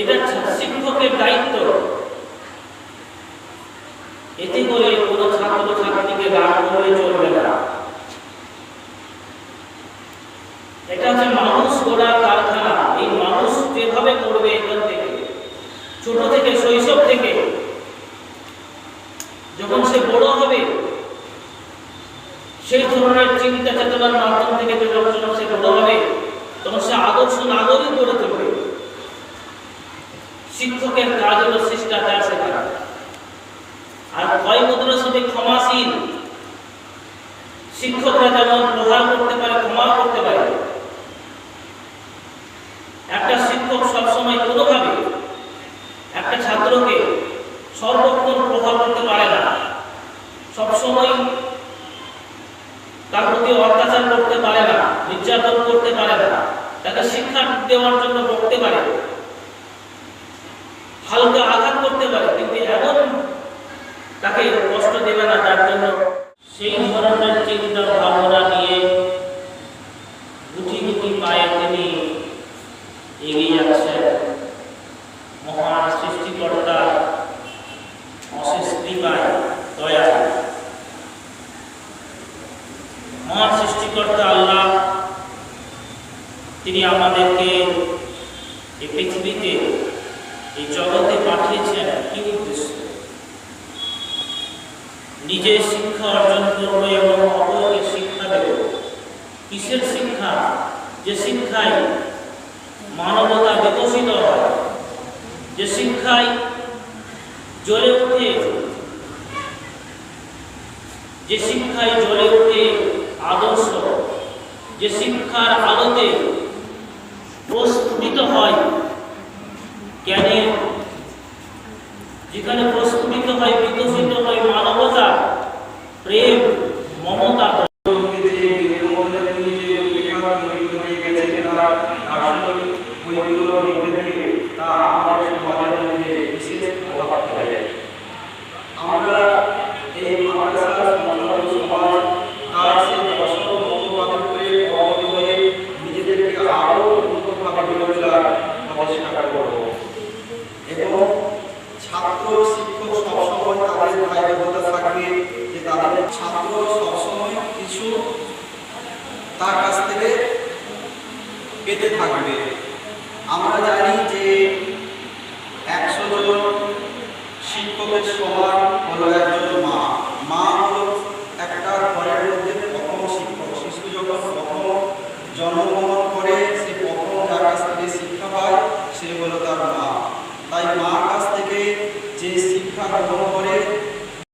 এটা শিক্ষকের দায়িত্ব। এতে করে কোনো ছাত্র ছাত্রীকে রাগ করলে চলবে না। এটা হচ্ছে মানুষ গড়ার কারখানা। এই মানুষ যেভাবে করবে এখান থেকে, ছোট থেকে, শৈশব থেকে, যখন সে বড় হবে, সেই ধরনের চিন্তা চেতনার মাধ্যম থেকে যখন সে বড় হবে, তখন সে আদর্শ নাগরিক গড়ে তুলবে। শিক্ষকের কাজ হলো শিষ্টাচার শেখা আর কয় মুদ্রা সাথে ক্ষমাশীল শিক্ষকরা যেমন প্রহার করতে পারে, ক্ষমা করতে পারে, একটা শিক্ষক সবসময় কোনোভাবে একটা ছাত্রকে সর্বক্ষণ প্রভাব করতে পারে না। সবসময় তার প্রতি অত্যাচার করতে পারে না, নির্যাতন করতে পারে না, তাকে শিক্ষা দেওয়ার জন্য বলতে পারে। হালকা আঘাত করতে পারে, কিন্তু এমন তাকে কষ্ট দেবে না, যার জন্য সেই ধরনের চিন্তা ভাবনা নিয়ে গুটি গুটি পায়ে তিনি এগিয়ে যাচ্ছেন মহান সৃষ্টিকর্তা, অশেষ কৃপায় দয়া মহান সৃষ্টিকর্তা আল্লাহ, তিনি আমাদেরকে এই পৃথিবীতে এই জগতে পাঠিয়েছেন কি উদ্দেশ্য? নিজে শিক্ষা অর্জন করব এবং অপরকে শিক্ষা দেব। কিসের শিক্ষা? যে শিক্ষায় মানবতা বিকশিত হয়। যে শিক্ষায় জ্বলে ওঠে যে শিক্ষায় জ্বলে ওঠে আদর্শ, যে শিক্ষার আলোতে প্রস্ফুটিত হয়। জ্ঞানের যেখানে প্রস্ফুটিত হয় বিকশিত হয় মানবতা প্রেম মমতা আমরা এই মাদ্রাসার মনোরম সমাজ তার সেই দর্শন বন্ধুবান্ধবকে অবগত হয়ে নিজেদেরকে আরও উন্নতভাবে গড়ে তোলার চেষ্টা করব এবং ছাত্র শিক্ষক সবসময় তাদের দায়বদ্ধতা থাকবে যে তাদের ছাত্র সবসময় কিছু তার কাছ থেকে পেতে থাকবে। আমরা জানি যে একশো জন শিক্ষকের সমান হলো একজন মা। মা হলো একটা ঘরের মধ্যে প্রথম শিক্ষক। শিশু যখন প্রথম জন্মগ্রহণ করে, সে প্রথম যার কাছ থেকে শিক্ষা পায়, সে হলো তার মা। তাই মার কাছ থেকে যে শিক্ষা গ্রহণ করে